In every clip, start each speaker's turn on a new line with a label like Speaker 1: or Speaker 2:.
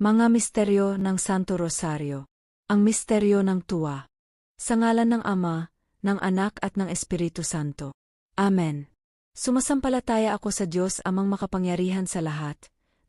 Speaker 1: Mga misteryo ng Santo Rosario. Ang misteryo ng tuwa. Sa ngalan ng Ama, ng Anak at ng Espiritu Santo. Amen. Sumasampalataya ako sa Diyos amang makapangyarihan sa lahat,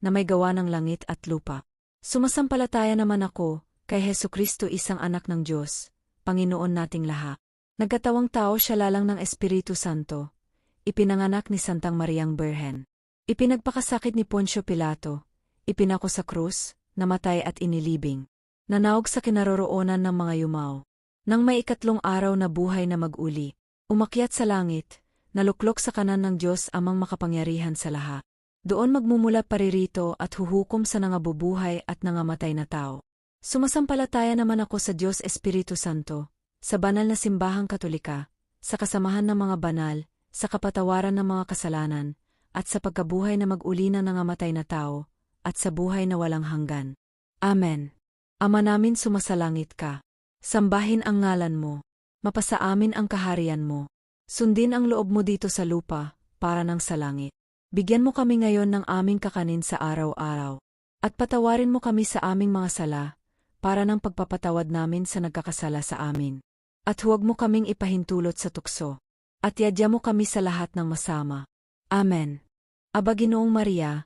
Speaker 1: na may gawa ng langit at lupa. Sumasampalataya naman ako, kay Heso Kristo isang anak ng Diyos, Panginoon nating lahat. Nagkatawang tao siya lalang ng Espiritu Santo. Ipinanganak ni Santang Mariang Berhen. Ipinagpakasakit ni Poncio Pilato. Ipinako sa krus, namatay at inilibing. Nanaog sa kinaroroonan ng mga yumaw. Nang may ikatlong araw na buhay na mag-uli, umakyat sa langit, naluklok sa kanan ng Diyos amang makapangyarihan sa lahat. Doon magmumula paririto at huhukom sa nangabubuhay at nangamatay na tao. Sumasampalataya naman ako sa Diyos Espiritu Santo, sa banal na simbahang katolika, sa kasamahan ng mga banal, sa kapatawaran ng mga kasalanan, at sa pagkabuhay na mag-uli na nangamatay na tao, at sa buhay na walang hanggan. Amen. Ama namin sumasalangit ka. Sambahin ang ngalan mo. Mapasa amin ang kaharian mo. Sundin ang loob mo dito sa lupa, para ng sa langit. Bigyan mo kami ngayon ng aming kakanin sa araw-araw. At patawarin mo kami sa aming mga sala, para ng pagpapatawad namin sa nagkakasala sa amin. At huwag mo kaming ipahintulot sa tukso. At yadya mo kami sa lahat ng masama. Amen. Aba Ginoong Maria,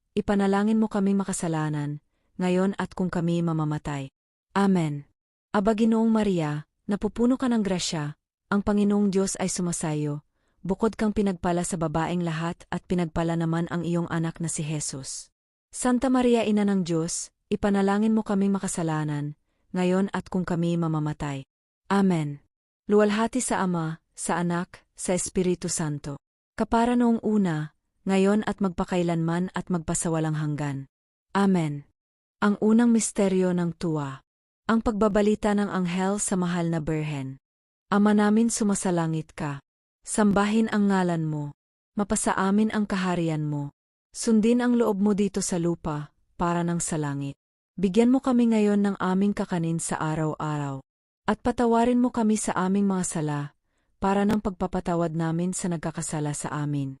Speaker 1: ipanalangin mo kaming makasalanan, ngayon at kung kami mamamatay. Amen. Aba Ginoong Maria, napupuno ka ng grasya, ang Panginoong Diyos ay sumasayo, bukod kang pinagpala sa babaeng lahat at pinagpala naman ang iyong anak na si Jesus. Santa Maria Ina ng Diyos, ipanalangin mo kaming makasalanan, ngayon at kung kami mamamatay. Amen. Luwalhati sa Ama, sa Anak, sa Espiritu Santo. Kapara noong una, ngayon at magpakailanman at magpasawalang hanggan. Amen. Ang unang misteryo ng tuwa. Ang pagbabalita ng anghel sa mahal na Berhen. Ama namin sumasalangit ka. Sambahin ang ngalan mo. Mapasa amin ang kaharian mo. Sundin ang loob mo dito sa lupa, para ng sa langit. Bigyan mo kami ngayon ng aming kakanin sa araw-araw. At patawarin mo kami sa aming mga sala, para ng pagpapatawad namin sa nagkakasala sa amin.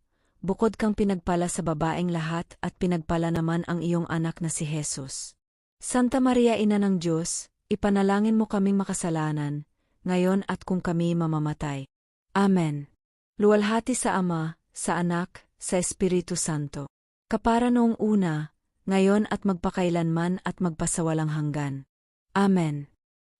Speaker 1: bukod kang pinagpala sa babaeng lahat at pinagpala naman ang iyong anak na si Jesus. Santa Maria Ina ng Diyos, ipanalangin mo kaming makasalanan, ngayon at kung kami mamamatay. Amen. Luwalhati sa Ama, sa Anak, sa Espiritu Santo. Kapara noong una, ngayon at magpakailanman at magpasawalang hanggan. Amen.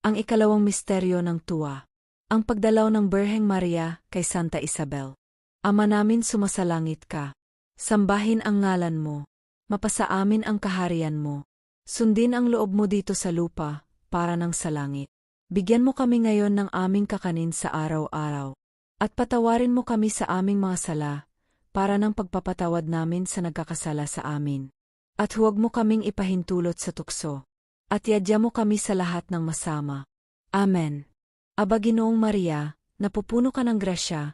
Speaker 1: Ang ikalawang misteryo ng tuwa. Ang pagdalaw ng Berheng Maria kay Santa Isabel. Ama namin sumasalangit ka. Sambahin ang ngalan mo. Mapasa amin ang kaharian mo. Sundin ang loob mo dito sa lupa, para ng sa langit. Bigyan mo kami ngayon ng aming kakanin sa araw-araw. At patawarin mo kami sa aming mga sala, para ng pagpapatawad namin sa nagkakasala sa amin. At huwag mo kaming ipahintulot sa tukso. At yadya mo kami sa lahat ng masama. Amen. Aba Ginoong Maria, napupuno ka ng grasya,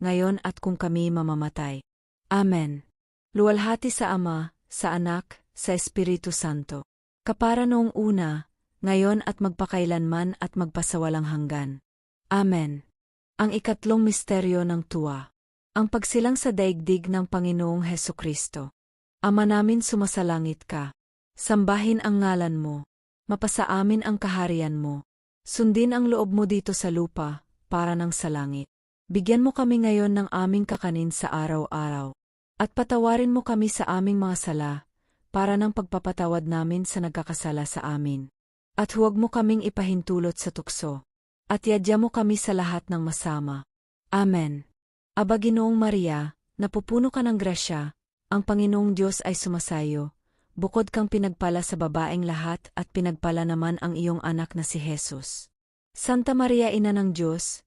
Speaker 1: ngayon at kung kami mamamatay. Amen. Luwalhati sa Ama, sa Anak, sa Espiritu Santo. Kapara noong una, ngayon at magpakailanman at magpasawalang hanggan. Amen. Ang ikatlong misteryo ng tuwa. Ang pagsilang sa daigdig ng Panginoong Heso Kristo. Ama namin sumasalangit ka. Sambahin ang ngalan mo. Mapasa amin ang kaharian mo. Sundin ang loob mo dito sa lupa, para ng sa langit. Bigyan mo kami ngayon ng aming kakanin sa araw-araw. At patawarin mo kami sa aming mga sala, para ng pagpapatawad namin sa nagkakasala sa amin. At huwag mo kaming ipahintulot sa tukso. At yadya mo kami sa lahat ng masama. Amen. Aba Ginoong Maria, napupuno ka ng grasya, ang Panginoong Diyos ay sumasayo, bukod kang pinagpala sa babaeng lahat at pinagpala naman ang iyong anak na si Jesus. Santa Maria Ina ng Diyos,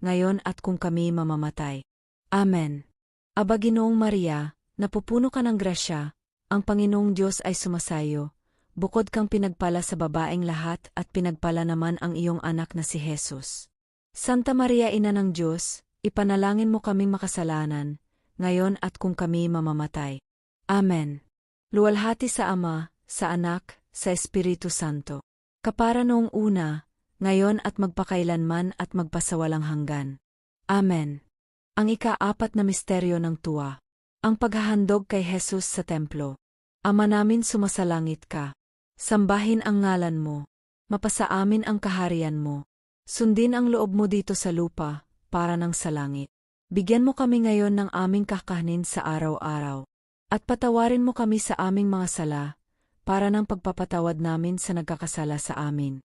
Speaker 1: ngayon at kung kami mamamatay. Amen. Aba Ginoong Maria, napupuno ka ng grasya, ang Panginoong Diyos ay sumasayo, bukod kang pinagpala sa babaeng lahat at pinagpala naman ang iyong anak na si Jesus. Santa Maria Ina ng Diyos, ipanalangin mo kaming makasalanan, ngayon at kung kami mamamatay. Amen. Luwalhati sa Ama, sa Anak, sa Espiritu Santo. Kapara noong una, ngayon at magpakailanman at magpasawalang hanggan. Amen. Ang ikaapat na misteryo ng tuwa. Ang paghahandog kay Jesus sa templo. Ama namin sumasalangit ka. Sambahin ang ngalan mo. Mapasa amin ang kaharian mo. Sundin ang loob mo dito sa lupa, para ng sa langit. Bigyan mo kami ngayon ng aming kakanin sa araw-araw. At patawarin mo kami sa aming mga sala, para ng pagpapatawad namin sa nagkakasala sa amin.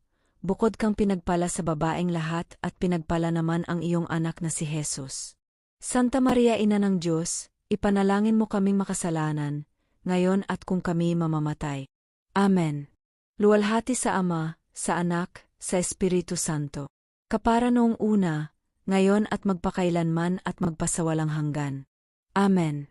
Speaker 1: bukod kang pinagpala sa babaeng lahat at pinagpala naman ang iyong anak na si Jesus. Santa Maria Ina ng Diyos, ipanalangin mo kaming makasalanan, ngayon at kung kami mamamatay. Amen. Luwalhati sa Ama, sa Anak, sa Espiritu Santo. Kapara noong una, ngayon at magpakailanman at magpasawalang hanggan. Amen.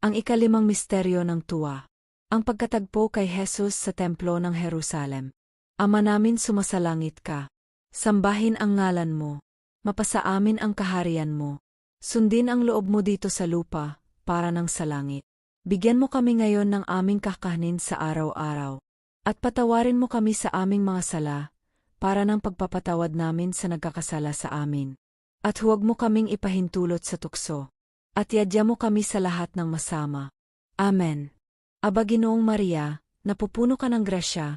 Speaker 1: Ang ikalimang misteryo ng tuwa. Ang pagkatagpo kay Jesus sa templo ng Jerusalem. Ama namin sumasalangit ka. Sambahin ang ngalan mo. Mapasa amin ang kaharian mo. Sundin ang loob mo dito sa lupa, para ng sa langit. Bigyan mo kami ngayon ng aming kakanin sa araw-araw. At patawarin mo kami sa aming mga sala, para ng pagpapatawad namin sa nagkakasala sa amin. At huwag mo kaming ipahintulot sa tukso. At yadya mo kami sa lahat ng masama. Amen. Aba Ginoong Maria, napupuno ka ng grasya,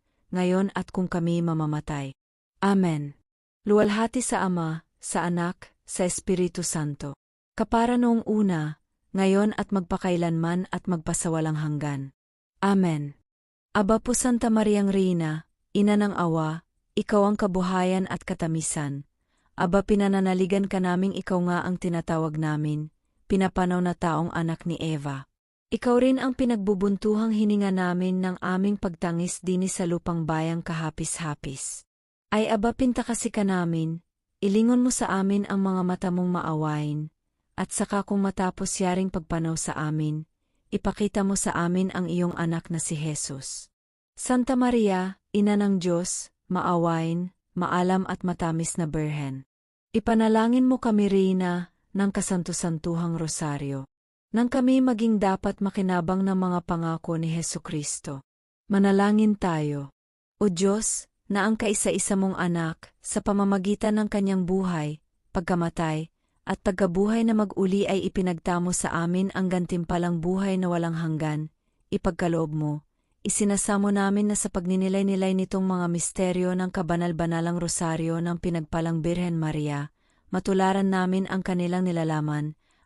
Speaker 1: ngayon at kung kami mamamatay. Amen. Luwalhati sa Ama, sa Anak, sa Espiritu Santo. Kapara noong una, ngayon at magpakailanman at magpasawalang hanggan. Amen. Aba po Santa Mariang Reina, Ina ng Awa, Ikaw ang kabuhayan at katamisan. Aba pinananaligan ka naming ikaw nga ang tinatawag namin, pinapanaw na taong anak ni Eva. Ikaw rin ang pinagbubuntuhang hininga namin ng aming pagtangis dini sa lupang bayang kahapis-hapis. Ay aba pinta kasi ka namin, ilingon mo sa amin ang mga mata mong maawain, at saka kung matapos yaring pagpanaw sa amin, ipakita mo sa amin ang iyong anak na si Jesus. Santa Maria, Ina ng Diyos, maawain, maalam at matamis na berhen. Ipanalangin mo kami, Rina, ng kasanto-santuhang rosaryo. Nang kami maging dapat makinabang ng mga pangako ni Heso Kristo. Manalangin tayo. O Diyos, na ang kaisa-isa mong anak, sa pamamagitan ng kanyang buhay, pagkamatay, at pagkabuhay na mag-uli ay ipinagtamo sa amin ang gantimpalang buhay na walang hanggan, ipagkaloob mo, isinasamo namin na sa pagninilay-nilay nitong mga misteryo ng kabanal-banalang rosaryo ng pinagpalang Birhen Maria, matularan namin ang kanilang nilalaman,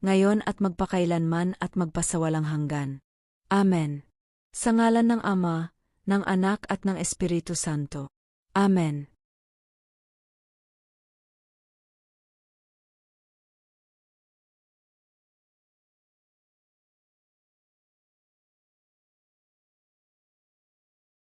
Speaker 1: ngayon at magpakailanman at magpasawalang hanggan. Amen. Sa ngalan ng Ama, ng Anak at ng Espiritu Santo. Amen.